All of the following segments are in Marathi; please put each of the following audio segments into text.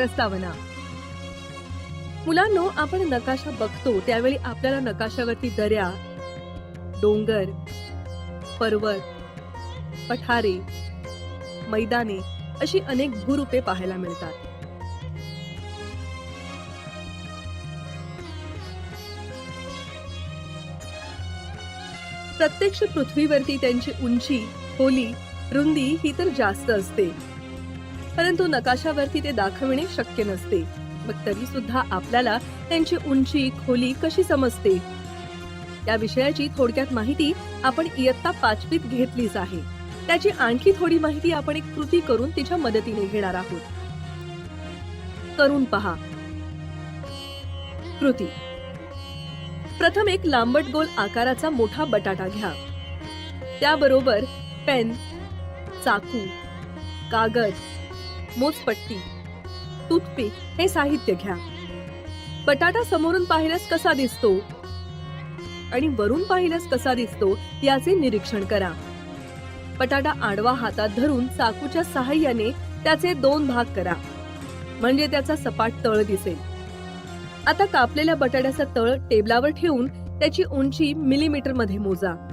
प्रस्तावना. मुलांनो आपण नकाशा बघतो त्यावेळी आपल्याला नकाशावरती दऱ्या डोंगर पर्वत पठारे मैदाने अशी अनेक भूरूपे पाहायला मिळतात. प्रत्यक्ष पृथ्वीवरती त्यांची उंची खोली रुंदी ही तर जास्त असते. परंतु नकाशावरती ते दाखविणे शक्य नसते. मग तरी सुद्धा आपल्याला त्यांची उंची खोली कशी समजते? या विषयाची थोडक्यात माहिती आपण इयत्ता पाचवीत घेतलीच आहे. त्याची आणखी थोडी माहिती आपण एक कृती करून तिच्या मदतीने घेणार आहोत. करून पहा. कृती. प्रथम एक लांबट गोल आकाराचा मोठा बटाटा घ्या. त्याबरोबर पेन चाकू कागद मोजपट्टी टूथपिक हे साहित्य घ्या. बटाटा समोरून पाहिल्यास कसा दिसतो? आणि वरून पाहिल्यास कसा दिसतो याचे निरीक्षण करा. बटाटा आडवा हातात धरून चाकूच्या सहाय्याने त्याचे दोन भाग करा. म्हणजे त्याचा सपाट तळ दिसेल. आता कापलेल्या बटाट्याचा तळ टेबलावर ठेवून त्याची उंची मिलीमीटरमध्ये मोजा.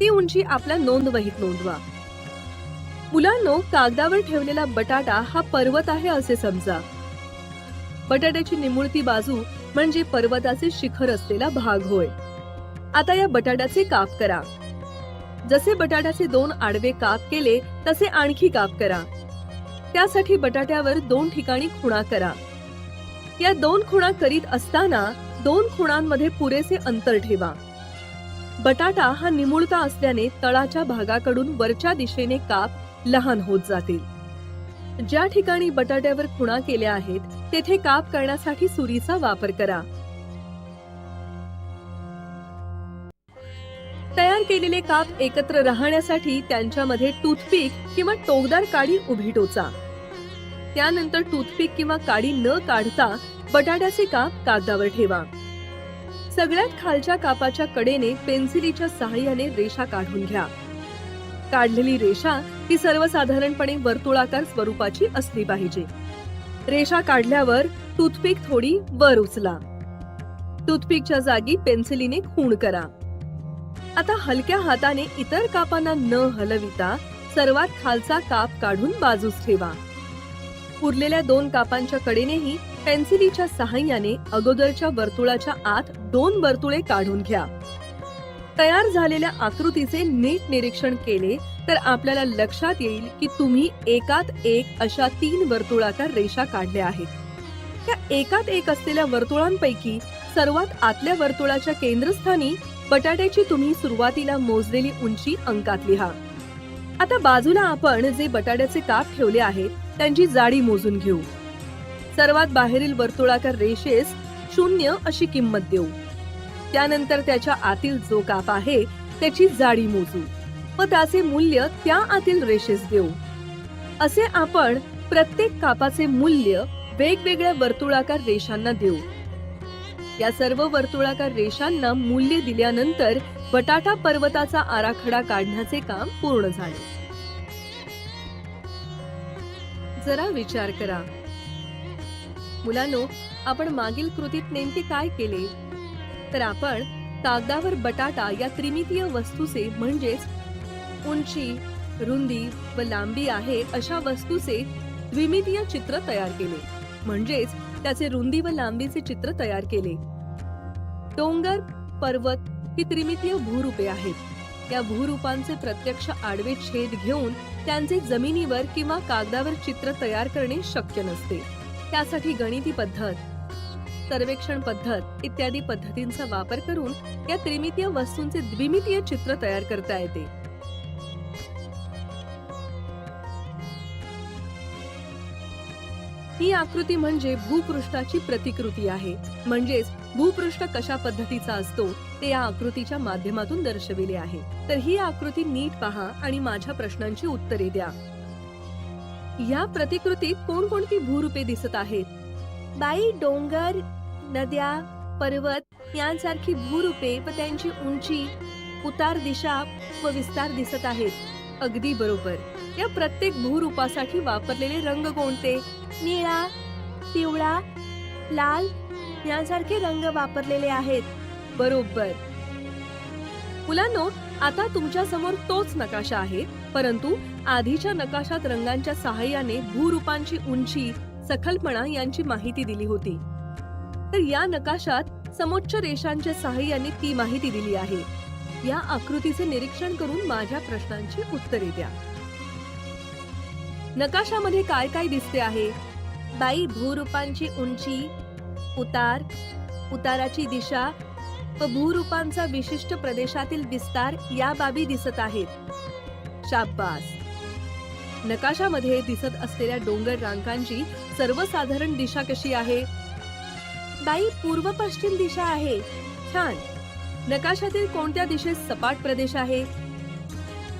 ती उंची आपल्या नोंदवहीत नोंदवा. मुलांनो कागदावर ठेवलेला बटाटा हा पर्वत आहे असे समजा. बटाट्याची निमुळती बाजू म्हणजे पर्वताचे शिखर असलेला भाग होय. आता या बटाट्याचे काप करा. जसे बटाट्याचे दोन आडवे काप केले तसे आणखी काप करा. त्यासाठी बटाट्यावर दोन ठिकाणी खुणा करा. या दोन खुणा करीत असताना दोन खुणांमध्ये पुरेसे अंतर ठेवा. बटाटा हा निमुळता असल्याने तळाच्या भागाकडून वरच्या दिशेने काप लहान होत जातील. ज्या ठिकाणी बटाट्यावर खुणा केल्या आहेत तेथे काप करण्यासाठी सुरीचा वापर करा. तयार केलेले काप एकत्र राहण्यासाठी त्यांच्यामध्ये टूथपिक किंवा टोकदार काडी उभी टोचा. त्यानंतर टूथपिक किंवा काडी न काढता बटाट्याचे काप कागदावर ठेवा. सगळ्यात खालच्या कापाच्या कडेने पेन्सिलीच्या सहाय्याने रेषा काढून घ्या. काढलेली रेषा ही सर्वसाधारणपणे वर्तुळाकार स्वरूपाची असली पाहिजे. रेषा काढल्यावर टूथपिक थोडी वर उचला. टूथपिकच्या जागी पेन्सिलीने खूण करा. आता हलक्या हाताने इतर कापांना न हलविता सर्वात खालचा काप काढून बाजूस ठेवा. उरलेल्या दोन कापांच्या कडेनेही पेन्सिलीच्या सहाय्याने अगोदरच्या वर्तुळाच्या आत दोन वर्तुळे काढून घ्या. तयार झालेल्या आकृतीचे नीट निरीक्षण केले तर आपल्याला लक्षात येईल की तुम्ही एकात एक अशा तीन वर्तुळाकार रेषा काढल्या आहेत. त्या एकात एक असलेल्या वर्तुळांपैकी सर्वात आतल्या वर्तुळाच्या केंद्रस्थानी बटाट्याची तुम्ही सुरुवातीला मोजलेली उंची अंकात लिहा. आता बाजूला आपण जे बटाट्याचे काप ठेवले आहेत त्यांची जाडी मोजून घेऊ. सर्वात बाहेरील वर्तुळाकार रेषेस शून्य अशी किंमत देऊ. त्यानंतर त्याच्या आतील जो काप आहे त्याची जाडी मोजू व त्याचे मूल्य त्या आतील रेषेस देऊ. असे आपण प्रत्येक कापाचे मूल्य वेगवेगळ्या वर्तुळाकार रेषांना देऊ. या सर्व वर्तुळाकार रेषांना मूल्य दिल्यानंतर बटाटा पर्वताचा आराखडा काढण्याचे काम पूर्ण झाले. जरा विचार करा. मुलांनो आपण मागील कृतीत नेमके काय केले? तर आपण कागदावर बटाटा या त्रिमितीय वस्तूचे म्हणजेच उंची रुंदी व लांबी आहे अशा वस्तूचे द्विमितीय चित्र तयार केले. म्हणजेच त्याचे रुंदी व लांबीचे चित्र तयार केले. डोंगर पर्वत ही त्रिमितीय भूरूपे आहेत. या भूरूपांचे प्रत्यक्ष आडवे छेद घेऊन त्यांचे जमिनीवर किंवा कागदावर चित्र तयार करणे शक्य नसते. त्यासाठी गणिती पद्धत. सर्वेक्षण पद्धत इत्यादी पद्धतींचा वापर करून या त्रिमितीय वस्तूंचे द्विमितीय चित्र तयार करता येते. ही आकृती म्हणजे भूपृष्ठाची प्रतिकृती आहे. म्हणजेच भूपृष्ठ कशा पद्धतीचा असतो ते या आकृतीच्या माध्यमातून दर्शविले आहे. तर ही आकृती नीट पहा आणि माझ्या प्रश्नांची उत्तरे द्या. या प्रतिकृतीत कोणकोणती भूरूपे दिसत आहेत? बाई डोंगर नद्या पर्वत यांसारखी भूरूपे व त्यांची उंची उतार दिशा व विस्तार दिसत आहेत. अगदी बरोबर. या प्रत्येक भूरूपासाठी वापरलेले रंग कोणते? निळा पिवळा लाल यांसारखे रंग वापरलेले आहेत. बरोबर. मुलांनो आता तुमच्यासमोर तोच नकाशा आहे परंतु आधीच्या नकाशात रंगांच्या सहाय्याने भूरूपांची उंची सखलपणा यांची माहिती दिली होती. तर या नकाशात समोच्च रेषांच्या सहाय्याने ती माहिती दिली आहे. या आकृतीचे निरीक्षण करून माझ्या प्रश्नांची उत्तरे द्या. नकाशामध्ये काय काय दिसते आहे? बाई भूरूपांची उंची उतार उताराची दिशा व भूरूपांचा विशिष्ट प्रदेशातील विस्तार या बाबी दिसत आहेत. शाब्बास! नकाशामध्ये दिसत असलेल्या डोंगर रांकांची सर्वसाधारण दिशा कशी आहे? बाई पूर्व पश्चिम दिशा आहे. छान. नकाशातील कोणत्या दिशेस सपाट प्रदेश आहे?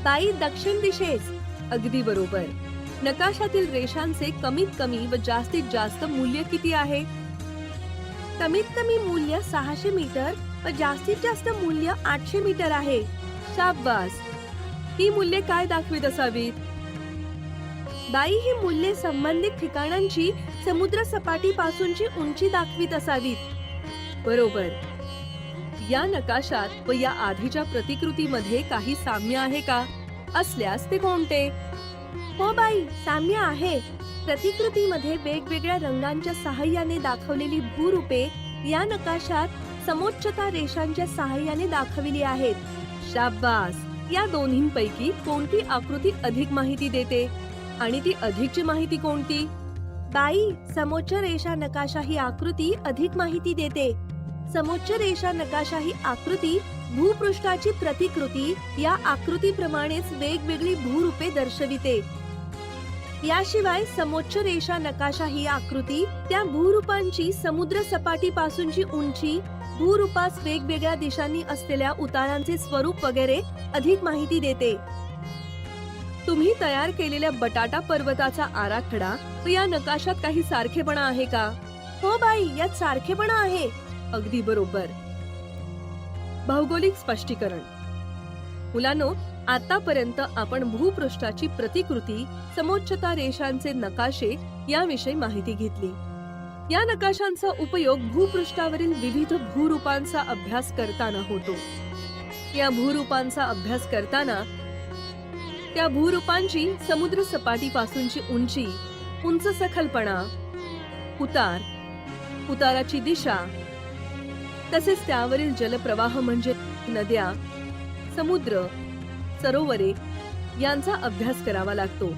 बाई दक्षिण दिशेस. अगदी बरोबर. नकाशातील रेषांचे कमीत कमी व जास्तीत जास्त मूल्य किती आहे? कमीत कमी मूल्य सहाशे मीटर व जास्तीत जास्त मूल्य आठशे मीटर आहे. शाब्बास ही मूल्ये काय दाखवित असावीत? बाई ही मूल्ये संबंधित ठिकाणांची समुद्र सपाटीपासूनची उंची दाखवित असावीत. बरोबर. या नकाशात व या आधीच्या प्रतिकृतीमध्ये काही साम्य आहे का? असल्यास ते कोणते? हो बाई साम्य आहे. प्रतिकृतीमध्ये वेगवेगळ्या रंगांच्या सहाय्याने दाखवलेली भूरूपे या नकाशात समोच्चता रेषांच्या सहाय्याने दाखविली आहेत. शाब्बास या दोन्हींपैकी कोणती आकृती अधिक माहिती देते? आणि ती अधिकची माहिती कोणती? बाई समोच्च रेषा नकाशा ही आकृती अधिक माहिती देते. समोच्च रेषा नकाशा ही आकृती भूपृष्ठाची प्रतिकृती या आकृतीप्रमाणेच वेगवेगळी भूरूपे दर्शविते. याशिवाय समोच्च रेषा नकाशा ही आकृती त्या भूरूपांची समुद्र सपाटीपासूनची उंची भूरूपास वेगवेगळ्या दिशांनी असलेल्या उतारांचे स्वरूप वगैरे अधिक माहिती देते. तुम्ही तयार केलेल्या बटाटा पर्वताचा आराखडा व या नकाशात काही सारखेपणा आहे का? हो बाई यात सारखेपणा आहे. अगदी बरोबर. भौगोलिक स्पष्टीकरण. मुलांनो आतापर्यंत आपण भूपृष्ठाची प्रतिकृती समोच्चता रेषांचे नकाशे याविषयी माहिती घेतली. या नकाशांचा उपयोग भूपृष्ठावरील विविध भूरूपांचा अभ्यास करताना होतो. या भूरूपांचा अभ्यास करताना त्या भूरूपांची समुद्र सपाटीपासूनची उंची उंच सखलपणा उतार उताराची दिशा तसेच त्यावरील जलप्रवाह म्हणजे नद्या समुद्र सरोवरे यांचा अभ्यास करावा लागतो.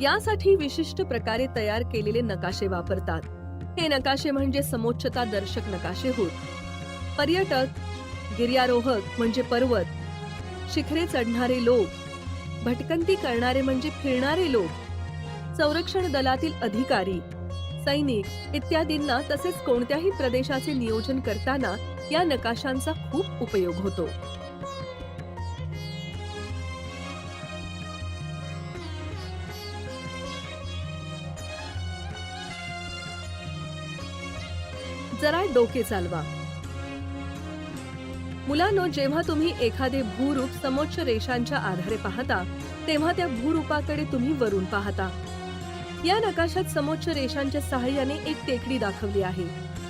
यासाठी विशिष्ट प्रकारे तयार केलेले नकाशे वापरतात. हे नकाशे म्हणजे समोच्चता दर्शक नकाशे होत पर्यटक गिर्यारोहक म्हणजे पर्वत शिखरे चढणारे लोक भटकंती करणारे म्हणजे फिरणारे लोक. संरक्षण दलातील अधिकारी सैनिक इत्यादींना तसेच कोणत्याही प्रदेशाचे नियोजन करताना या नकाशांचा खूप उपयोग होतो. जरा डोके चालवा. मुलांनो जेव्हा तुम्ही एखादे भूरूप समोच्च रेषांच्या आधारे पाहता तेव्हा त्या भूरूपाकडे तुम्ही वरून पाहता. या नकाशात समोच्च रेषांच्या सहाय्याने एक टेकडी दाखवली आहे.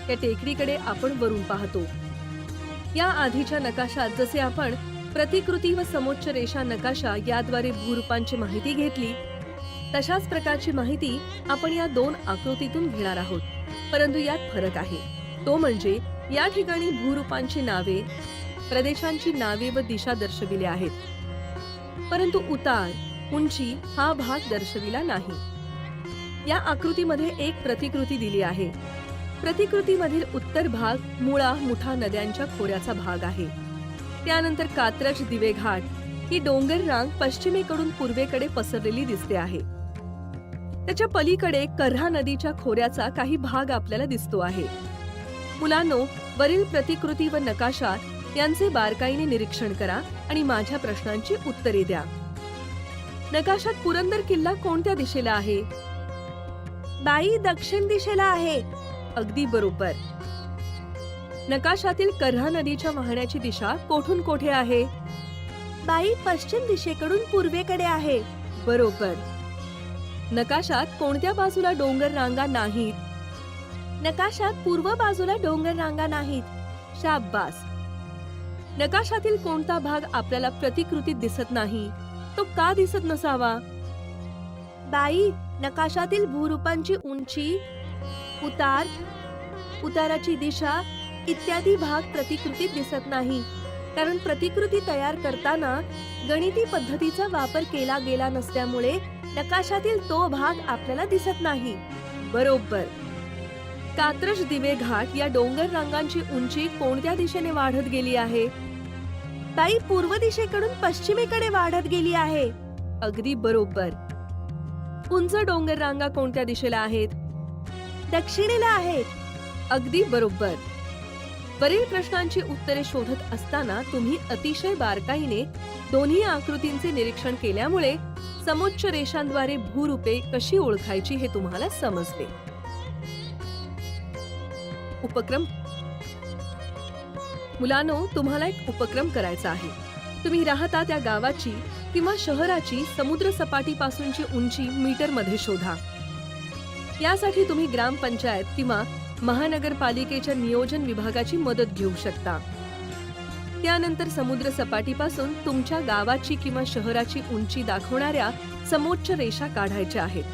या टेकडीकडे आपण वरून पाहतो. या आधीच्या नकाशात जसे आपण प्रतिकृती व समोच्च रेषा नकाशा याद्वारे भूरूपांची माहिती घेतली तशाच प्रकारची माहिती आपण या दोन आकृतीतून घेणार आहोत. परंतु यात फरक आहे. तो म्हणजे या ठिकाणी भूरूपांची नावे प्रदेशांची नावे व दिशा दर्शविल्या आहेत. परंतु उतार उंची हा भाग दर्शविला नाही. या आकृतीमध्ये एक प्रतिकृती दिली आहे. प्रतिकृतीमधील उत्तर भाग मुळा मुठा नद्यांच्या खोऱ्याचा भाग आहे. त्यानंतर कात्रज दिवेघाट ही डोंगर रांग पश्चिमेकडून पूर्वेकडे पसरलेली दिसते आहे. त्याच्या पलीकडे कर्हा नदीच्या खोऱ्याचा काही भाग आपल्याला दिसतो आहे. मुलांनो वरील प्रतिकृती व नकाशात यांचे बारकाईने निरीक्षण करा आणि माझ्या प्रश्नांची उत्तरे द्या. नकाशात पुरंदर किल्ला कोणत्या दिशेला आहे? बाई दक्षिण दिशेला आहे. अगदी बरोबर. नकाशातील कर्हा नदीच्या वाहण्याची दिशा कोठून कोठे आहे? बाई पश्चिम दिशेकडून पूर्वेकडे आहे. बरोबर. नकाशात कोणत्या बाजूला डोंगर रांगा नाहीत? नकाशात पूर्व बाजूला डोंगर रांगा नाहीत. शाब्बास नकाशातील कोणता भाग आपल्याला प्रतिकृतीत दिसत नाही तो का दिसत नसावा? बाई नकाशातील भूरूपांची उंची उतार उताराची दिशा इत्यादी भाग प्रतिकृतीत दिसत नाही. कारण प्रतिकृती तयार करताना गणिती पद्धतीचा वापर केला गेला नसल्यामुळे नकाशातील तो भाग आपल्याला दिसत नाही. बरोबर. कात्रज दिवे घाट या डोंगर रांगांची उंची कोणत्या दिशेने वाढत गेली आहे? बाई पूर्व दिशेकडून पश्चिमेकडे वाढत गेली आहे. अगदी बरोबर. उंच डोंगर रांगा कोणत्या दिशेला आहेत? दक्षिणेला आहेत. अगदी बरोबर. वरील प्रश्नांची उत्तरे शोधत असताना तुम्ही अतिशय बारकाईने दोन्ही आकृतींचे निरीक्षण केल्यामुळे समोच्च रेषांद्वारे भूरूपे कशी ओळखायची हे तुम्हाला समजले. उपक्रम मुलांनो तुम्हाला एक उपक्रम करायचा आहे. तुम्ही राहता त्या गावाची किंवा शहराची समुद्र सपाटीपासूनची उंची मीटरमध्ये शोधा. यासाठी तुम्ही ग्रामपंचायत किंवा महानगरपालिकेच्या नियोजन विभागाची मदत घेऊ शकता. त्यानंतर समुद्र सपाटीपासून तुमच्या गावाची किंवा शहराची उंची दाखवणाऱ्या समोच्च रेषा काढायच्या आहेत.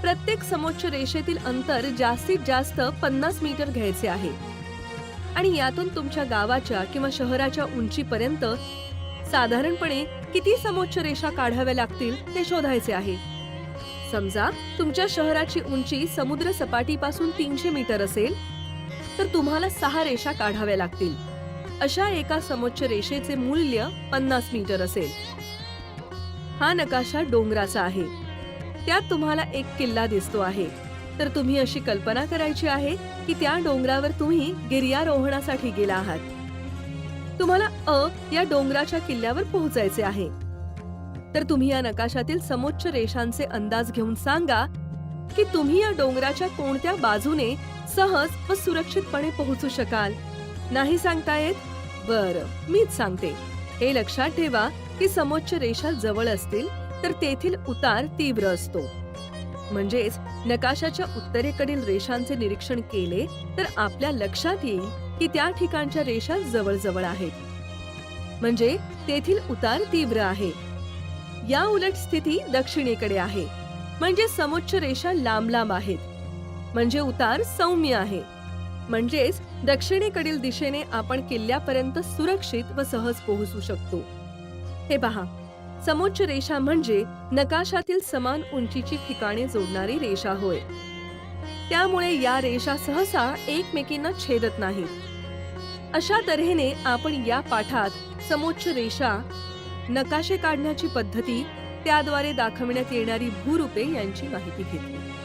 प्रत्येक समोच्च रेषेतील अंतर जास्तीत जास्त पन्नास मीटर घ्यायचे आहे. आणि यातून तुमच्या गावाच्या किंवा शहराच्या उंचीपर्यंत साधारणपणे किती समोच्च रेषा काढाव्या लागतील ते शोधायचे आहे. समजा तुमच्या शहराची उंची समुद्र सपाटीपासून तीनशे मीटर असेल तर तुम्हाला सहा रेषा काढाव्या लागतील. अशा एका समोच्च रेषेचे मूल्य पन्नास मीटर असेल. हा नकाशा डोंगराचा आहे. त्यात तुम्हाला एक किल्ला दिसतो आहे. तर तुम्ही अशी कल्पना करायची आहे की त्या डोंगरावर तुम्ही गिर्यारोहणासाठी गेला आहात. तुम्हाला अ या डोंगराच्या किल्ल्यावर पोहोचायचे आहे. तर तुम्ही या नकाशातील समोच्च रेषांचे अंदाज घेऊन सांगा की तुम्ही या डोंगराच्या कोणत्या बाजूने सहज व सुरक्षितपणे पोहोचू शकाल. नाही सांगता येत? बर मीच सांगते. हे लक्षात ठेवा की समोच्च रेषा जवळ असतील तर तेथील उतार तीव्र असतो. म्हणजेच नकाशाच्या उत्तरेकडील रेषांचे निरीक्षण केले तर आपल्या लक्षात येईल की त्या ठिकाणच्या रेषा जवळजवळ आहेत. म्हणजे तेथील उतार तीव्र आहे. या उलट स्थिती दक्षिणेकडे आहे. म्हणजे समोच्च रेषा लांब लांब आहेत. म्हणजे उतार सौम्य आहे. म्हणजेच दक्षिणेकडील दिशेने आपण किल्ल्यापर्यंत सुरक्षित व सहज पोहोचू शकतो. हे पहा. समोच्च रेषा म्हणजे नकाशातील समान उंचीची ठिकाणे जोडणारी रेषा होय. त्यामुळे या रेषा सहसा एकमेकींना छेदत नाहीत. अशा तऱ्हेने आपण या पाठात समोच्च रेषा नकाशे काढण्याची पद्धती त्याद्वारे दाखवण्यात येणारी भूरूपे यांची माहिती घेतली.